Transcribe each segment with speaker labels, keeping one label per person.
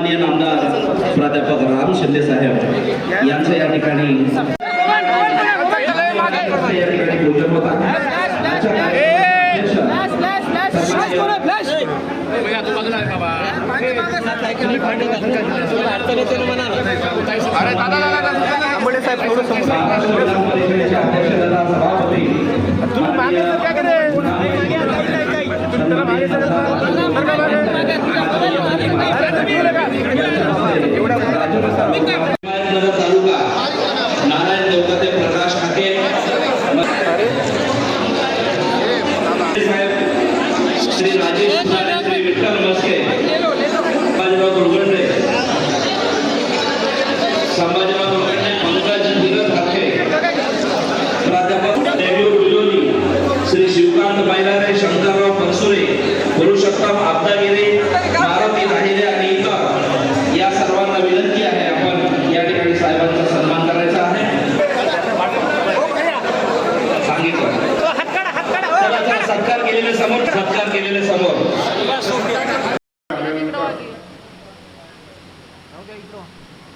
Speaker 1: सन्माननीय नामदार प्राध्यापक राम शिंदे साहेब यांचं या ठिकाणी या ठिकाणी होता सभापती नारायण देवकते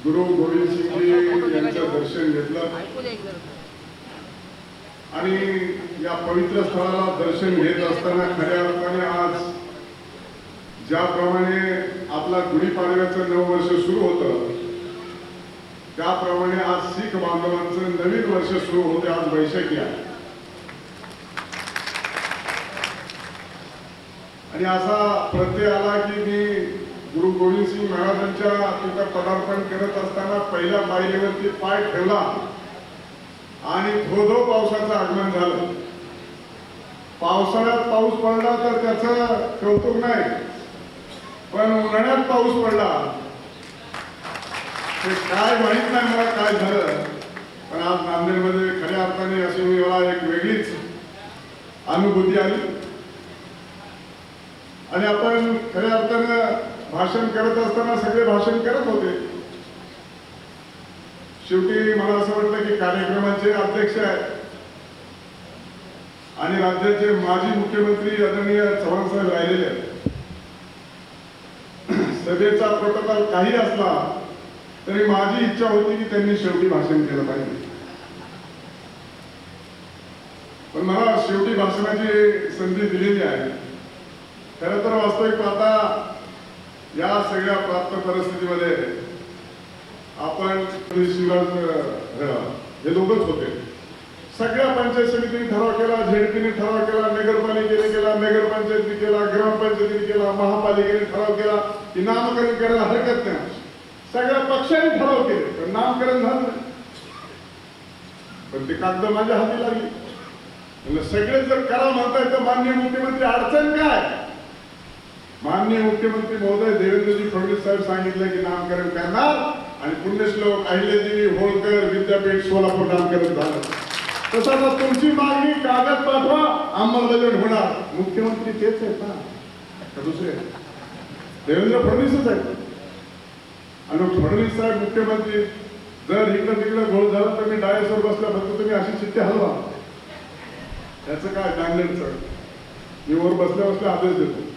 Speaker 2: गुरु गोविंद सिंगजी यांचं दर्शन घेतलं. आणि या पवित्र स्थळाला दर्शन घेत असताना खऱ्या अर्थाने आज ज्याप्रमाणे आपला गुढीपाडव्याचं नववर्ष सुरू होतं त्याप्रमाणे आज शीख बांधवांचं नवीन वर्ष सुरू होते आज बैशाखी आहे. आणि असा प्रत्यय आला की मी गुरु गोविंद सिंग महाराजांच्या तिथं पदार्पण करत असताना पहिल्या पायरीवरती पाय ठेवला आणि धो धो पावसाचं आगमन झालं. पावसाळ्यात पाऊस पडला तर त्याचं कौतुक नाही पण उन्हाळ्यात पाऊस पडला. ते काय माहीत नाही मला काय झालं पण आज नांदेडमध्ये खऱ्या अर्थाने अशी मला एक वेगळीच अनुभूती आली. आणि आपण खऱ्या अर्थानं भाषण करत असताना सगळे भाषण करत होते. शेवटी मला असं वाटलं की कार्यक्रमाचे अध्यक्ष आहेत. आणि राज्याचे माजी मुख्यमंत्री आदरणीय चव्हाण साहेब राहिलेले आहेत. सभेचा प्रोटोकॉल काही असला तरी माझी इच्छा होती की त्यांनी शेवटी भाषण केलं पाहिजे. पण मला शेवटी भाषणाची संधी दिलेली आहे. खरं तर वास्तविक आता या सगळ्या प्राप्त परिस्थितीमध्ये आपण हे दोघच होते. सगळ्या पंचायत समितीने ठराव केला झेडपीने ठराव केला नगरपालिकेने केला नगरपंचायतीने केला ग्रामपंचायतीने केला महापालिकेने ठराव केला की नामकरण करायला हरकत नाही. सगळ्या पक्षाने ठराव केले पण नामकरण झालं नाही. पण ते कागद माझ्या हाती लागली. सगळे जर करा म्हणताय तर माननीय मुख्यमंत्री अडचण काय? माननीय मुख्यमंत्री महोदय देवेंद्रजी फडणवीस साहेब सांगितलं की नामकरण करणार आणि पुण्यश्लोक अहिल्यादेवी होळकर विद्यापीठ सोलापूर नामकरण झालं. तसं आता तुमची मागणी कागद पाठवा अंमलबजावणी होणार. मुख्यमंत्री तेच आहेत ना. का दुसरे देवेंद्र फडणवीसच आहेत. आणि फडणवीस साहेब मुख्यमंत्री जर इकडं तिकडं घोळ झाला तर मी डायसवर बसला फक्त तुम्ही अशी चिठ्ठी हलवा. त्याचं काय नांदेडचं. मी वर बसल्या बसल्या आदेश देतो.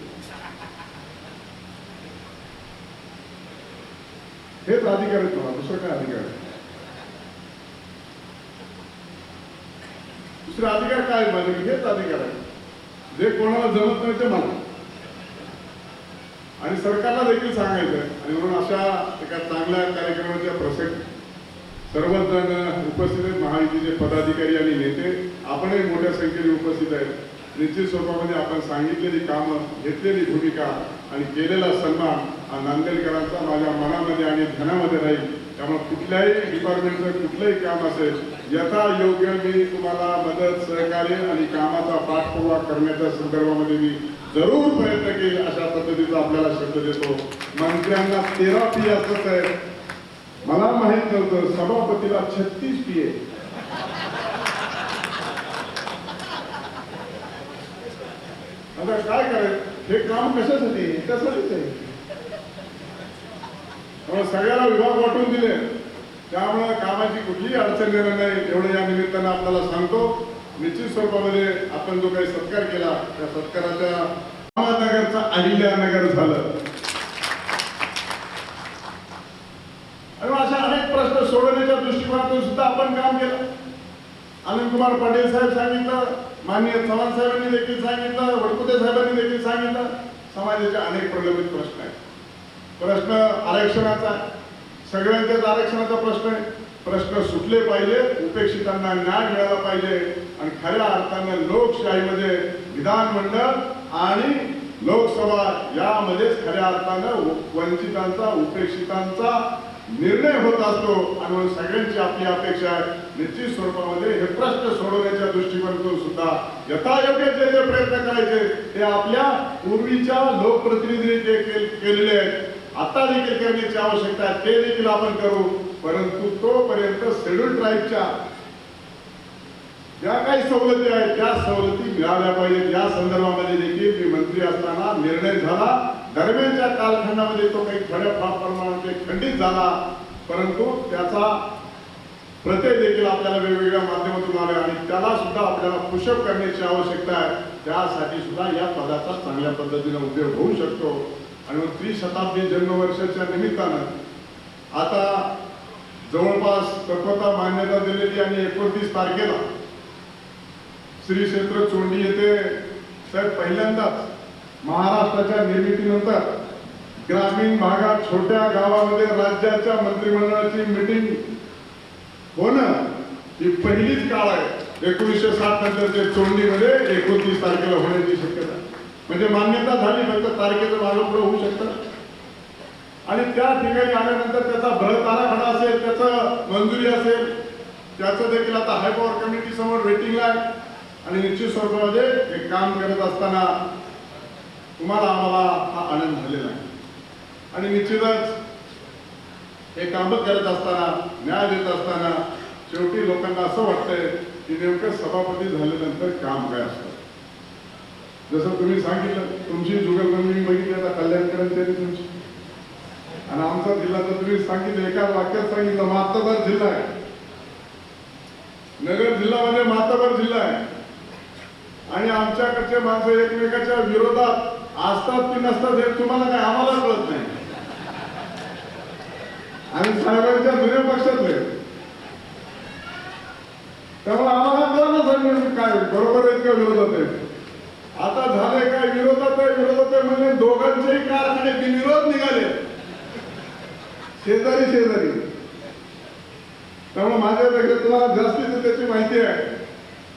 Speaker 2: हेच अधिकार आहेत तुम्हाला दुसरं काय अधिकार आहे? दुसरा अधिकार काय आहेत माझे हेच अधिकार आहे. जे कोणाला जमत नाही ते मला. आणि सरकारला देखील सांगायचं आणि म्हणून अशा एका चांगल्या कार्यक्रमाच्या प्रसंग सर्वच जण उपस्थित आहेत महायुतीचे पदाधिकारी आणि नेते. आपणही मोठ्या संख्येने उपस्थित आहेत. निश्चित स्वरूपामध्ये आपण सांगितलेली कामं घेतलेली भूमिका आणि केलेला सन्मान हा नांदेडकरांचा माझ्या मनामध्ये आणि ध्यानामध्ये राहील. त्यामुळे कुठल्याही डिपार्टमेंटचं कुठलंही काम असेल यथा योग्य मी तुम्हाला मदत सहकार्य आणि कामाचा पाठपुरावा करण्याच्या संदर्भामध्ये मी जरूर प्रयत्न केले अशा पद्धतीचा आपल्याला शब्द देतो. मंत्र्यांना तेरा पी असत आहे. मला माहीत नव्हतं सभापतीला छत्तीस पी आहे. आता काय करायचं? हे काम कशासाठी त्यासाठीच आहे? हो, सगळ्याला विभाग वाटून दिले. त्यामुळे कामाची कुठलीही अडचण येणार नाही. एवढं या निमित्तानं आपल्याला सांगतो. निश्चित स्वरूपामध्ये आपण जो काही सत्कार केला त्या सत्काराच्या अहमदनगरचा अहिल्यानगर झालं. आणि अशा अनेक प्रश्न सोडवण्याच्या दृष्टिकोनातून सुद्धा आपण काम केलं. आनंद कुमार पाटील साहेब सांगितलं माननीय चव्हाण साहेबांनी देखील सांगितलं वडकुते साहेबांनी देखील सांगितलं. समाजाचे अनेक प्रलंबित प्रश्न प्रश्न आरक्षणाचा सगळ्यांच्याच आरक्षणाचा प्रश्न आहे. प्रश्न सुटले पाहिजे उपेक्षितांना न्याय मिळाला पाहिजे आणि खऱ्या अर्थानं लोकशाहीमध्ये विधानमंडळ आणि लोकसभा यामध्येच खऱ्या अर्थानं वंचितांचा उपेक्षितांचा निर्णय होत असतो. आणि म्हणून सगळ्यांची आपली अपेक्षा आहे. निश्चित स्वरूपामध्ये हे प्रश्न सोडवण्याच्या दृष्टिकोनातून सुद्धा यथायोग्य जे जे प्रयत्न करायचे ते आपल्या पूर्वीच्या लोकप्रतिनिधीने जे केलेले आहेत. आता देखील करण्याची आवश्यकता आहे ते देखील आपण करू. परंतु तोपर्यंत शेड्यूल ट्राईबच्या ज्या काही सवलती आहेत त्या सवलती मिळाल्या पाहिजेत. या संदर्भामध्ये देखील मी मंत्री असताना निर्णय झाला. दरम्यानच्या कालखंडामध्ये तो काही खऱ्या प्रमाणामध्ये खंडित झाला. परंतु त्याचा प्रत्यय देखील आपल्याला वेगवेगळ्या माध्यमातून आले आणि त्याला सुद्धा आपल्याला पुषप करण्याची आवश्यकता आहे. त्यासाठी सुद्धा या पदाचा चांगल्या पद्धतीने उपयोग होऊ शकतो. आणि त्रिशताब्दी जन्मवर्षाच्या निमित्तानं आता जवळपास तत्वता मान्यता दिलेली आणि एकोणतीस तारखेला श्री क्षेत्र चोंडी येथे साहेब पहिल्यांदाच महाराष्ट्राच्या निर्मितीनंतर ग्रामीण भागात छोट्या गावामध्ये राज्याच्या मंत्रिमंडळाची मीटिंग होणं ही पहिलीच काळ आहे एकोणीसशे साठ नंतरच्या चोंडीमध्ये एकोणतीस तारखेला होण्याची शक्यता आहे. म्हणजे मान्यता झाली फक्त तारखेचं मागं पुढं होऊ शकतं. आणि त्या ठिकाणी आल्यानंतर त्याचा भरत आराखडा असेल त्याचं मंजुरी असेल त्याचं देखील आता हायपॉवर कमिटी समोर रेटिंग आहे. आणि निश्चित स्वरूपामध्ये हे काम करत असताना तुम्हाला आम्हाला हा आनंद झालेला आहे. आणि निश्चितच हे काम करत असताना न्याय देत असताना शेवटी लोकांना असं वाटतंय की नेमकं सभापती झाल्यानंतर काम काय असतं जसं तुम्ही सांगितलं तुमची जुगलबंदी मी बघितली आता कल्याणकरांची तुमची. आणि आमचा जिल्हा तर तुम्ही सांगितलं एका वाक्यात सांगितलं मातबर जिल्हा आहे. नगर जिल्हा म्हणजे मातबर जिल्हा आहे. आणि आमच्याकडचे माणसं एकमेकाच्या विरोधात असतात की नसतात हे तुम्हाला काय आम्हाला कळत नाही. आणि साहेबांच्या जुन्या पक्षातले. त्यामुळे आम्हाला कळलं काय बरोबर आहेत का विरोधात आहेत आता झाले काय विरोधात आहे? विरोधात आहे म्हणजे दोघांचेही कारखाने बिनविरोध निघाले. शेजारी शेजारी. त्यामुळे माझ्यापेक्षा तुम्हाला जास्तीच त्याची माहिती आहे.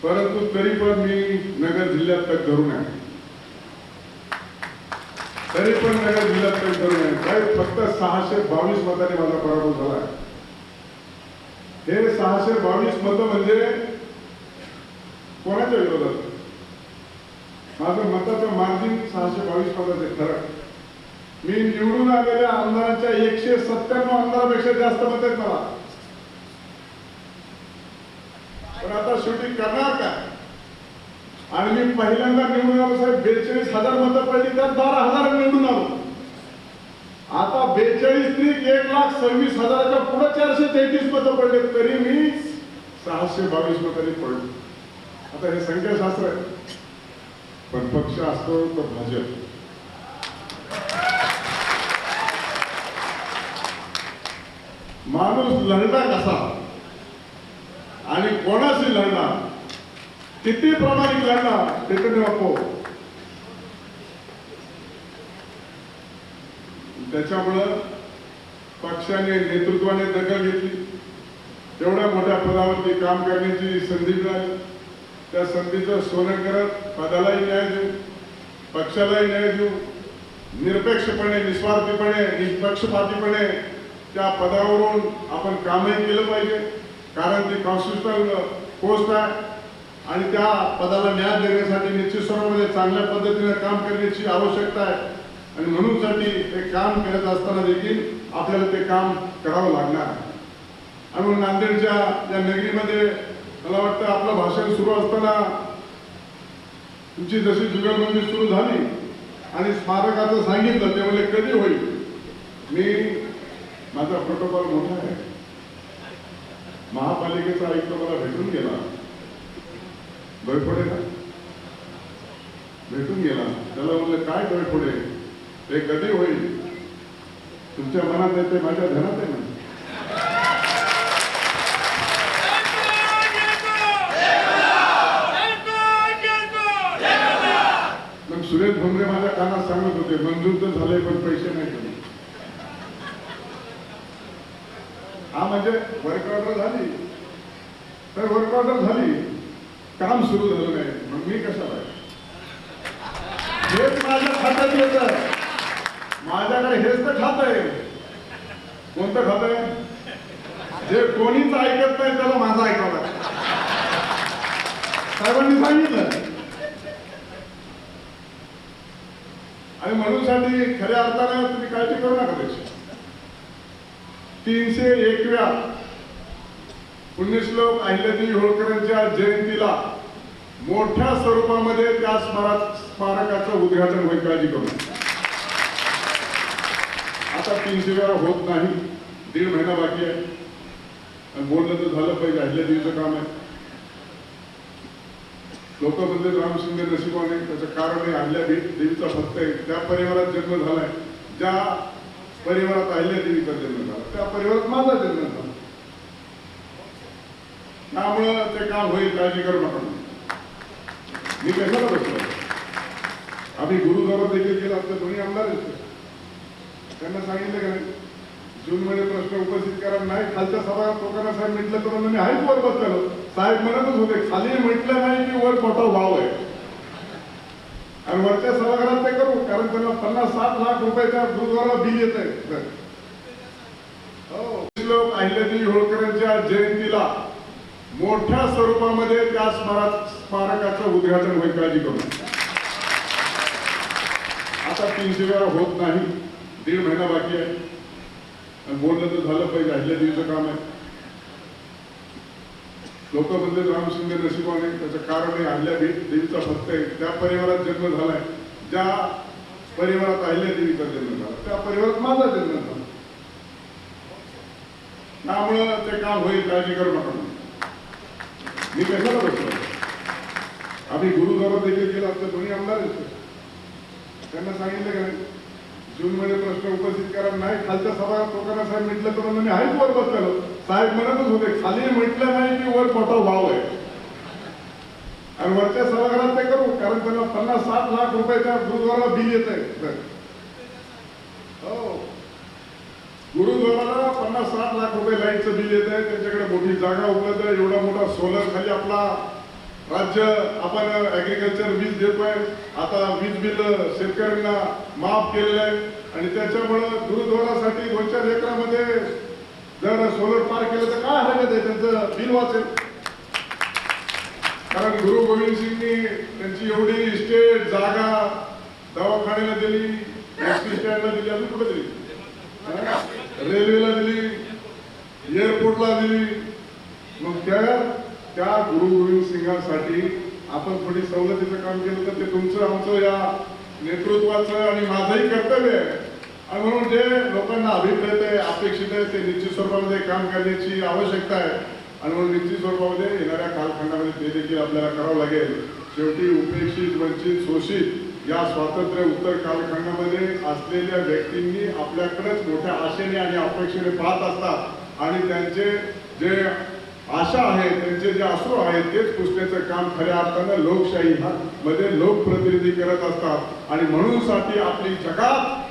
Speaker 2: परंतु तरी पण मी नगर जिल्ह्यात तक धरून आहे तरी पण नगर जिल्ह्यात तक धरून आहे साहेब फक्त सहाशे बावीस मताने माझा पराभव झाला आहे. हे सहाशे बावीस मतं म्हणजे कोणाच्या विरोधात? माझं मताचं मार्जिन सहाशे बावीस पदाचे ठरक मी निवडून आलेल्या आमदारांच्या एकशे सत्त्याण्णव आमदारापेक्षा जास्त मत आहेत मला. पण आता शेवटी करणार काय आणि मी पहिल्यांदा निवडून आलो साहेब बेचाळीस हजार मतं पाहिजे त्यात बारा हजार निवडून आलो. आता बेचाळीस त्रिक एक लाख सव्वीस हजाराच्या पुढे चारशे तेहतीस मतं पडले तरी मी सहाशे बावीस मतांनी पडलो. आता हे संख्याशास्त्र आहे. पण पक्ष असतो तो भाजप. माणूस लढला कसा? आणि कोणाशी लढला किती प्रमाणिक लढला तिकडे नको त्याच्यामुळं पक्षाने नेतृत्वाने दखल घेतली. एवढ्या मोठ्या पदावरती काम करण्याची संधी मिळाली. त्या संधीचं सोनं करत पदालाही न्याय देऊ पक्षालाही न्याय देऊ निरपेक्षपणे निस्वार्थीपणे निष्पक्षपातीपणे त्या पदावरून आपण कामही केलं पाहिजे. कारण ती कॉन्स्टिट्युशनल पोस्ट आहे आणि त्या पदाला न्याय देण्यासाठी निश्चित स्वरूपामध्ये चांगल्या पद्धतीने काम करण्याची आवश्यकता आहे. आणि म्हणूनसाठी ते काम करत असताना देखील आपल्याला ते काम करावं लागणार आहे. आणि नांदेडच्या या नगरीमध्ये मला वाटतं आपलं भाषण सुरू असताना तुमची जशी जुगलबंदी सुरू झाली आणि स्मारकाचं सांगितलं ते म्हणजे कधी होईल? मी माझा प्रोटोकॉल मोठा आहे. महापालिकेचा आयुक्त मला भेटून गेला. डोयफोडे ना भेटून गेला. त्याला म्हणलं काय डोयफोडे ते कधी होईल? तुमच्या मनात ते माझ्या ध्यानात आहे ना धोंडे माझ्या कानात सांगत होते मंजूर तर झाले पण पैसे नाही दिले. हा म्हणजे वर्क ऑर्डर झाली. तर वर्क ऑर्डर झाली. काम सुरू झालं नाही. मग मी कशाला? हेच माझ्या खात्यात येत. माझ्याकडे हेच तर खात आहे. कोणतं खात आहे? जे कोणीच ऐकत नाही त्याला माझं ऐकावं लागतं. साहेबांनी सांगितलं. आणि म्हणून साठी खऱ्या अर्थानं तुम्ही काळजी करू नका त्याची. तीनशे एकव्या पुण्यश्लोक अहिल्यादेवी होळकरांच्या जयंतीला मोठ्या स्वरूपामध्ये त्या स्मारक स्मारकाचं उद्घाटन होईल काळजी करू आता तीनशे वेळा होत नाही दीड महिना बाकी आहे. आणि बोलणं तर झालं पाहिजे अहिल्यादेवीचं काम आहे. लोक म्हणजे राम नशिबाने त्याचं कारण आहे अहिल्या देवीचा भक्त आहे. त्या परिवारात जन्म झालाय. ज्या परिवारात अहिल्या देवीचा जन्म झाला त्या परिवारात माझा जन्म झाला. त्यामुळं ते काम होईल काळजी करू नका. मी कशाला बसलो. आम्ही गुरुद्वारा देखील गेला तर दोन्ही आमदार त्यांना सांगितलं का जून मध्ये प्रश्न उपस्थित करा. नाही खालच्या सभा लोकांना साहेब म्हटलं तर म्हणलं मी आहेच वर बसलेलो. साहेब म्हणतच होते खाली म्हटलं नाही की वर मोठा भाव आहे. आणि वरच्या सभागृहात ते करू कारण त्यांना पन्नास साठ लाख रुपयाच्या गुरुद्वारा बिल येत आहे. हो. लोक अहिल्यादेवी होळकरांच्या जयंतीला मोठ्या स्वरूपामध्ये त्या स्मारक स्मारकाचं उद्घाटन होईल काळजी करू आता तीनशे वेळा होत नाही दीड महिना बाकी आहे. आणि बोलणं तर झालं पाहिजे अहिल्या दिवस काम आहे. लोक म्हणजे राम शिंदे नशिबाने त्याचं कारण आहे अहिल्या दे- देवीचा भक्त आहे. त्या परिवारात जन्म झालाय. ज्या परिवारात अहिल्या देवीचा जन्म झाला त्या परिवारात माझा जन्म झाला. त्यामुळं ते काम होईल काळजी करू नका मी कशाला बसलो आम्ही गुरुद्वारा देखील गेला आपले दोन्ही आमदार त्यांना सांगितलं का नाही? जून मध्ये प्रश्न उपस्थित करा नाही खालच्या सभा लोकांना साहेब म्हटलं तर म्हणलं मी आहेच वर बसलेलो. साहेब म्हणतच होते खाली म्हटलं नाही की वर मोठा भाव आहे. आणि वरच्या सभागृहात ते करू कारण त्यांना पन्नास साठ लाख रुपयाच्या गुरुद्वाराला बिल येत आहे. हो. गुरुद्वाराला पन्नास साठ लाख रुपये लाईटचं बिल येत आहे त्यांच्याकडे मोठी जागा उपलब्ध आहे एवढा मोठा सोलर खाली आपला राज्य आपण ऍग्रिकल्चर वीज देतोय. आता वीज बिल शेतकऱ्यांना माफ केलेलं आहे. आणि त्याच्यामुळं गुरुद्वारासाठी दोन चार एकरामध्ये जर सोलर पार्क केलं तर काय हरकत आहे? त्यांचं बिल वाचेल. कारण गुरु गोविंद सिंगनी त्यांची एवढी इस्टेट जागा दवाखान्याला दिली एस टी स्टँडला दिली अजून कुठे दिली? रेल्वेला दिली एअरपोर्टला दिली. मग त्या त्या गुरु गोविंद सिंगासाठी आपण थोडी सवलतीचं काम केलं तर ते तुमचं आमचं या नेतृत्वाचं आणि माझंही कर्तव्य आहे. आणि म्हणून जे लोकांना अभिप्रेत आहे अपेक्षित आहे ते निश्चित स्वरूपामध्ये काम करण्याची आवश्यकता आहे. आणि म्हणून निश्चित स्वरूपामध्ये येणाऱ्या कालखंडामध्ये ते देखील आपल्याला करावं लागेल. शेवटी उपेक्षित वंचित शोषित या स्वातंत्र्य उत्तर कालखंडामध्ये असलेल्या व्यक्तींनी आपल्याकडेच मोठ्या आशेने आणि अपेक्षेने पाहत असतात. आणि त्यांचे जे आशा आहेत त्यांचे जे असू आहेत तेच पुसण्याचं काम खऱ्या अर्थानं लोकशाही हा मध्ये लोकप्रतिनिधी करत असतात. आणि म्हणून साठी आपली जगात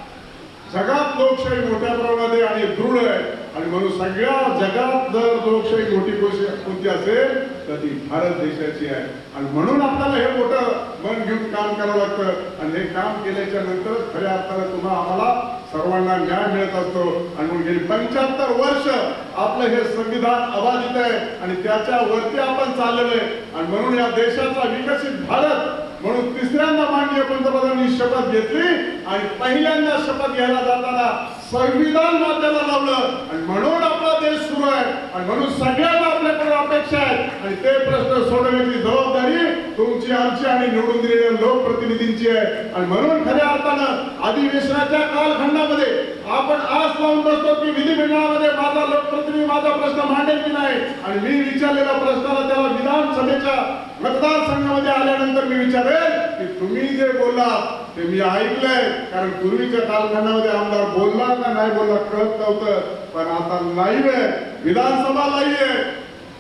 Speaker 2: जगात लोकशाही मोठ्या प्रमाणात आणि दृढ आहे. आणि म्हणून सगळ्या जगात जर लोकशाही मोठी कोणती असेल तर ती भारत देशाची आहे. आणि म्हणून आपल्याला हे मोठं मन घेऊन काम करावं लागतं. आणि हे काम केल्याच्यानंतर खऱ्या अर्थानं तुम्हाला आम्हाला सर्वांना न्याय मिळत असतो. आणि म्हणून गेली पंच्याहत्तर वर्ष आपलं हे संविधान अबाधित आहे. आणि त्याच्या वरती आपण चाललेलो आहे. आणि म्हणून या देशाचा विकसित भारत म्हणून तिसऱ्यांदा माननीय पंतप्रधानांनी शपथ घेतली आणि पहिल्यांदा शपथ घ्यायला जाताना संविधान मात्याला लावलं. आणि म्हणून आपला देश सुरू आहे. आणि म्हणून सगळ्यांना आपल्याकडे अपेक्षा आहे. आणि ते प्रश्न सोडवण्याची जबाबदारी तुमची आमची आणि निवडून दिलेल्या लोकप्रतिनिधींची आहे. आणि म्हणून खऱ्या अर्थानं अधिवेशनाच्या कालखंडामध्ये आपण आज पाहून बसतो की विधिमंडळामध्ये माझा लोकप्रतिनिधी माझा प्रश्न मांडेल की नाही? आणि मी विचारलेल्या प्रश्नाला त्याला विधानसभेच्या मतदारसंघामध्ये आल्यानंतर मी विचारेल की तुम्ही जे बोला ते मी ऐकलंय. कारण पूर्वीच्या कालखंडामध्ये आमदार बोलला का नाही बोलला कळत नव्हतं. पण आता नाहीये. विधानसभा नाहीये.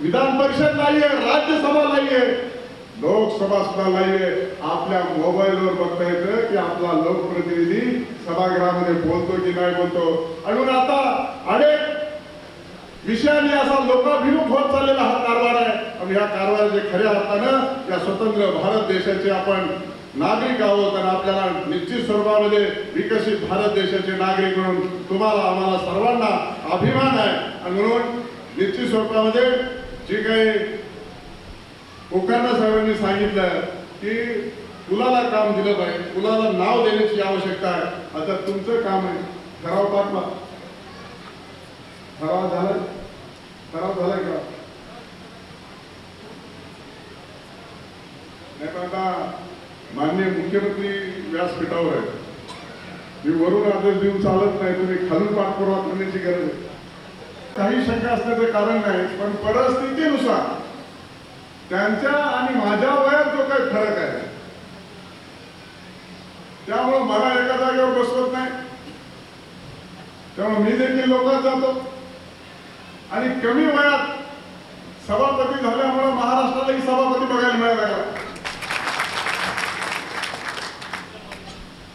Speaker 2: विधान परिषद नाहीये. आहे राज्यसभा नाहीये. लोकसभा सुद्धा नाहीये आपल्या मोबाईलवर बघता येतं की आपला लोकप्रतिनिधी सभागृहामध्ये बोलतो की नाही बोलतो. आणि म्हणून आता अनेक विषयाने असा लोकाभिमुख होत चाललेला हा कारभार आहे. आणि ह्या कारभाराचे खऱ्या अर्थानं या स्वतंत्र भारत देशाचे आपण नागरिक आहोत आणि आपल्याला निश्चित स्वरूपामध्ये विकसित भारत देशाचे नागरिक म्हणून तुम्हाला आम्हाला सर्वांना अभिमान आहे. आणि म्हणून निश्चित स्वरूपामध्ये जे काही कोकर्ण साहेबांनी सांगितलं की मुलाला काम दिलं पाहिजे मुलाला नाव देण्याची आवश्यकता आहे. आता तुमचं काम आहे ठराव पाठवा. ठराव झाला? ठराव झालाय का? नाही पण आता माननीय मुख्यमंत्री व्यासपीठावर आहे मी वरून आदेश देऊन चालत नाही तुम्ही खालून पाठपुरावा करण्याची गरज आहे. काही शंका असण्याचं कारण नाही पण परिस्थितीनुसार त्यांच्या आणि माझ्या वयात जो काही फरक आहे त्यामुळं मला एका जागेवर बसवत नाही. त्यामुळे मी देखील लोकात जातो. आणि कमी वयात सभापती झाल्यामुळे महाराष्ट्रालाही सभापती बघायला मिळायला लागला.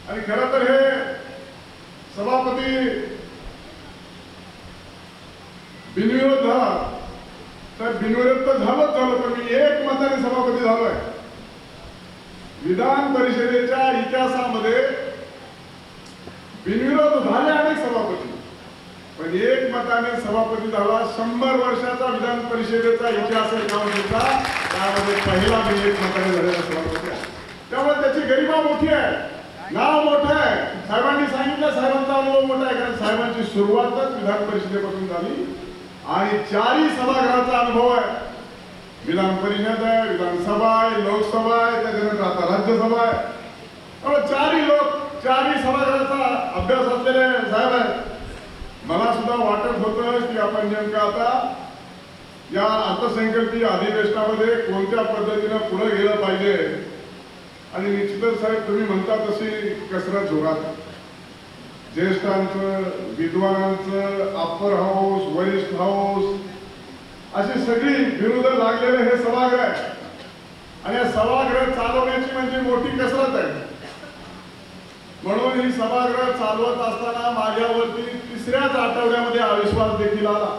Speaker 2: आणि खरं तर हे सभापती बिनविरोध झाला तर बिनविरोध तर झालं पण मी एक मताने सभापती झालोय. विधान परिषदेच्या इतिहासामध्ये बिनविरोध झाले अनेक सभापती. पण एक मताने सभापती झाला शंभर वर्षाचा विधान परिषदेचा इतिहास आहे त्यामध्ये पहिला मी एक मताने झालेला सभापती आहे. त्यामुळे त्याची गरिमा मोठी आहे. नाव मोठं आहे. साहेबांनी सांगितलं साहेबांचा अनुभव मोठा आहे कारण साहेबांची सुरुवातच विधान परिषदेपासून झाली. आणि चारही सभागृहाचा अनुभव आहे. विधान परिषद आहे विधानसभा आहे लोकसभा आहे त्याच्यानंतर आता राज्यसभा आहे. त्यामुळे चारही लोक चारही सभागृहाचा अभ्यास असलेले साहेब आहेत. मला सुद्धा वाटत होतं की आपण नेमकं आता या अर्थसंकल्पीय अधिवेशनामध्ये कोणत्या पद्धतीनं पुढे गेलं पाहिजे? आणि निश्चितच साहेब तुम्ही म्हणता तशी कसरत जोरात. ज्येष्ठांचं विद्वानांचं अप्पर हाऊस वरिष्ठ हाऊस अशी सगळी विरोध लागलेले हे सभागृह आहे. आणि या सभागृह चालवण्याची म्हणजे मोठी कसरत आहे. म्हणून ही सभागृह चालवत असताना माझ्यावरती तिसऱ्याच आठवड्यामध्ये अविश्वास देखील आला.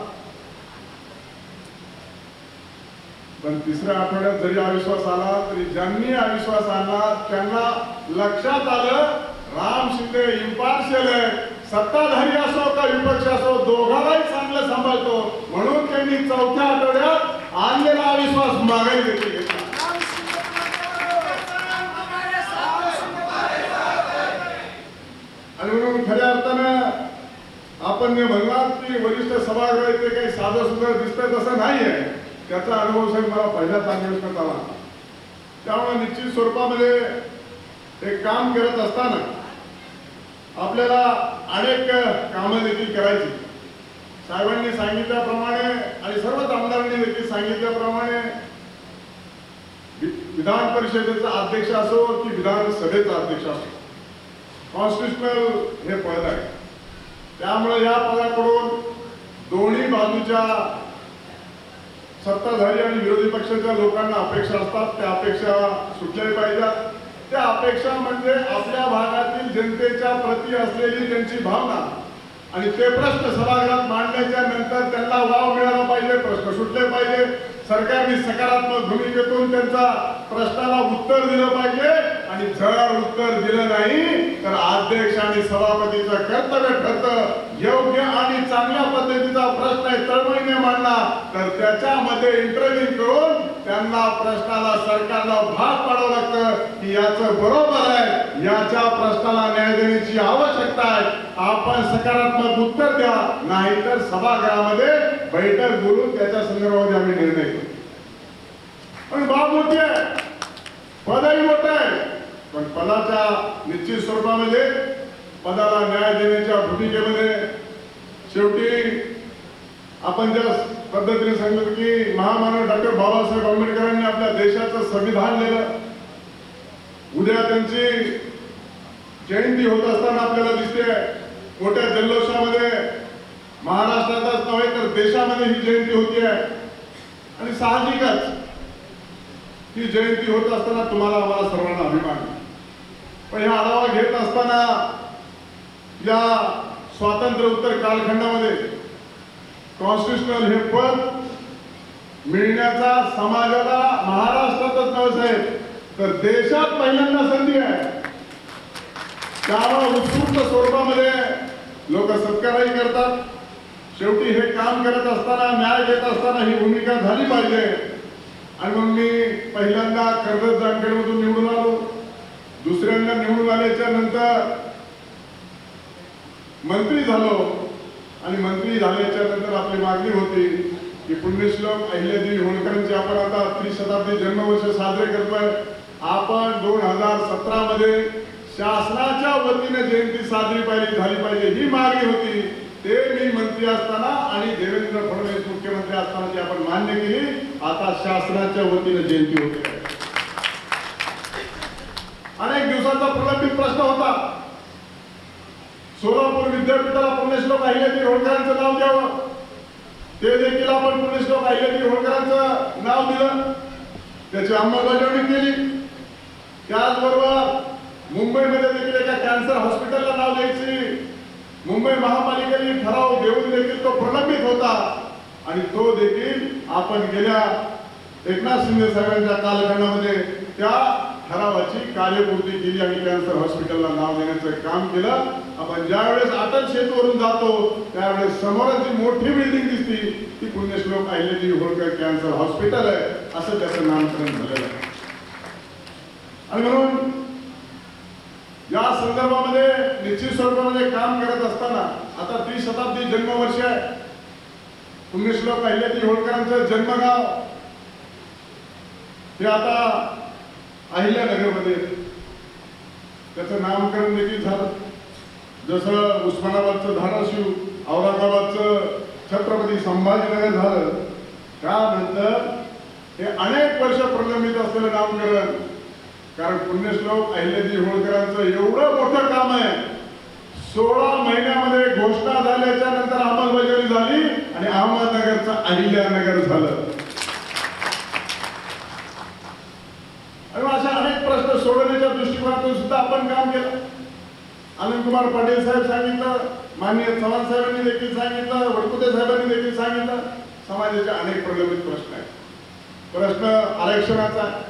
Speaker 2: पण तिसऱ्या आठवड्यात जरी अविश्वास आला तरी ज्यांनी अविश्वास आणला त्यांना लक्षात आलं राम शिंदे इम्पार्शियल आहे. सत्ताधारी असो का विपक्ष असो दोघांनाही चांगलं सांभाळतो. म्हणून त्यांनी चौथ्या आठवड्यात आणलेला अविश्वास मागाई देते आणि म्हणून खऱ्या अर्थानं आपण जे म्हणणार की वरिष्ठ सभागृह इथे काही साधं सुद्धा दिसतंय तसं नाही आहे त्याचा अनुभव साहेब मला पहिल्या अधिवेशनात आला. त्यामुळे निश्चित स्वरूपामध्ये एक काम करत असताना आपल्याला अनेक कामं देखील करायची. साहेबांनी सांगितल्याप्रमाणे आणि सर्वच आमदारांनी देखील सांगितल्याप्रमाणे विधान परिषदेचा अध्यक्ष असो की विधानसभेचा अध्यक्ष असो कॉन्स्टिट्युशनल हे पद आहे. त्यामुळे या पदाकडून दोन्ही बाजूच्या सत्ताधारी आणि विरोधी पक्षाच्या लोकांना अपेक्षा असतात. त्या अपेक्षा सुटल्या पाहिजेत. त्या अपेक्षा म्हणजे आपल्या भागातील जनतेच्या प्रती असलेली त्यांची भावना. आणि ते प्रश्न सभागृहात मांडल्याच्या नंतर त्यांना वाव मिळाला पाहिजे प्रश्न सुटले पाहिजे. सरकारने सकारात्मक भूमिकेतून त्यांचा प्रश्नाला उत्तर दिलं पाहिजे. आणि जर उत्तर दिलं नाही तर अध्यक्ष आणि सभापतीचं कर्तव्य ठरतं. योग्य आणि चांगल्या पद्धतीचा प्रश्न आहे तळमळीने मांडला तर त्याच्यामध्ये इंटरव्ह्यू करून त्यांना प्रश्नाला सरकारला भाग पाडावं लागतं. की याचं बरोबर आहे. याच्या प्रश्नाला न्याय देण्याची आवश्यकता आहे. आपण सकारात्मक उत्तर द्या. नाहीतर सभागृहामध्ये बैठक बोलून त्याच्या संदर्भामध्ये आम्ही निर्णय घेऊ. पण बाब मोठी आहे. पदही मोठं आहे. पण पदाच्या निश्चित स्वरूपामध्ये पदाला न्याय देण्याच्या भूमिकेमध्ये शेवटी आपण ज्या पद्धतीने सांगितलं की महामानव डॉक्टर बाबासाहेब आंबेडकरांनी आपल्या देशाचं संविधान लिहिलं उद्या त्यांची जयंती होत असताना आपल्याला दिसते मोठ्या जल्लोषामध्ये महाराष्ट्रातच नव्हे तर देशामध्ये ही जयंती होती आहे आणि साहजिकच ही जयंती होत असताना तुम्हाला आम्हाला सर्वांना अभिमान पण ह्या आढावा घेत असताना या स्वातंत्र्य उत्तर कालखंडामध्ये कॉन्स्टिट्युशनल हे पद मिळण्याचा समाजाला महाराष्ट्रातच नव्हे आहे. तर देशात पहिल्यांदा संधी आहे. त्यामुळे उत्स्फूर्त स्वरूपामध्ये लोक सत्कारही करतात. शेवटी हे काम करत असताना न्याय घेत असताना ही भूमिका झाली पाहिजे. आणि मग मी पहिल्यांदा कर्जत जामखेडमधून निवडून आलो. दुसऱ्यांदा निवडून आल्याच्यानंतर मंत्री झालो. आणि मंत्री झाल्याच्यानंतर आपली मागणी होती की पुण्यश्लोक अहिल्यादेवी होळकरांचे आपण आता त्रिशताब्दी जन्मवर्ष साजरे करतोय. आपण दोन हजार सतरा मध्ये शासनाच्या वतीने जयंती साजरी पाहिजे झाली पाहिजे ही मागणी होती. ते मी मंत्री असताना आणि देवेंद्र फडणवीस मुख्यमंत्री असताना ती आपण मान्य केली आता शासनाच्या वतीने जयंती होते अनेक दिवसांचा प्रलंबित प्रश्न होता सोलापूर विद्यापीठाला पुण्यश्लोक अहिल्यादेवी होळकरांचं नाव द्यावं? ते देखील आपण पुण्यश्लोक अहिल्यादेवी होळकरांचं नाव दिलं. त्याची अंमलबजावणी केली. त्याचबरोबर मुंबईमध्ये देखील एका कॅन्सर हॉस्पिटलला नाव द्यायची. मुंबई महापालिकेने ठराव देऊन देखील तो प्रलंबित होता. आणि तो देखील आपण गेल्या एकनाथ शिंदे साहेबांच्या कालखंडामध्ये त्या ठरावाची कार्यपूर्ती केली आणि कॅन्सर हॉस्पिटलला नाव देण्याचं काम केलं. आपण ज्यावेळेस अटल सेतूवरून जातो त्यावेळेस समोरच जी मोठी बिल्डिंग दिसती ती पुण्यश्लोक अहिल्यादेवी होळकर कॅन्सर हॉस्पिटल आहे असं त्याचं नामकरण झालेलं आहे. आणि म्हणून या संदर्भामध्ये निश्चित स्वरूपामध्ये काम करत असताना आता त्रिशताब्दी जन्मवर्ष आहे. पुण्यश्लोक अहिल्यादेवी होळकरांचं जन्मगाव. हे आता अहिल्यानगरमध्ये त्याचं नामकरण देखील झालं. जसं उस्मानाबादचं धाराशिव औरंगाबादचं छत्रपती संभाजीनगर झालं त्यानंतर हे अनेक वर्ष प्रलंबित असलेलं नामकरण. कारण पुण्यश्लोक अहिल्याजी होळकरांचं एवढं मोठं काम आहे. सोळा महिन्यामध्ये घोषणा झाल्याच्यानंतर अंमलबजावणी झाली आणि अहमदनगरचं अहिल्यानगर झालं आणि अशा अनेक प्रश्न सोडवण्याच्या दृष्टिकोनातून सुद्धा आपण काम केलं. आनंद कुमार पाटील साहेब सांगितलं माननीय चव्हाण साहेबांनी देखील सांगितलं वडकुते साहेबांनी देखील सांगितलं. समाजाचे अनेक प्रलंबित प्रश्न आहेत. प्रश्न आरक्षणाचा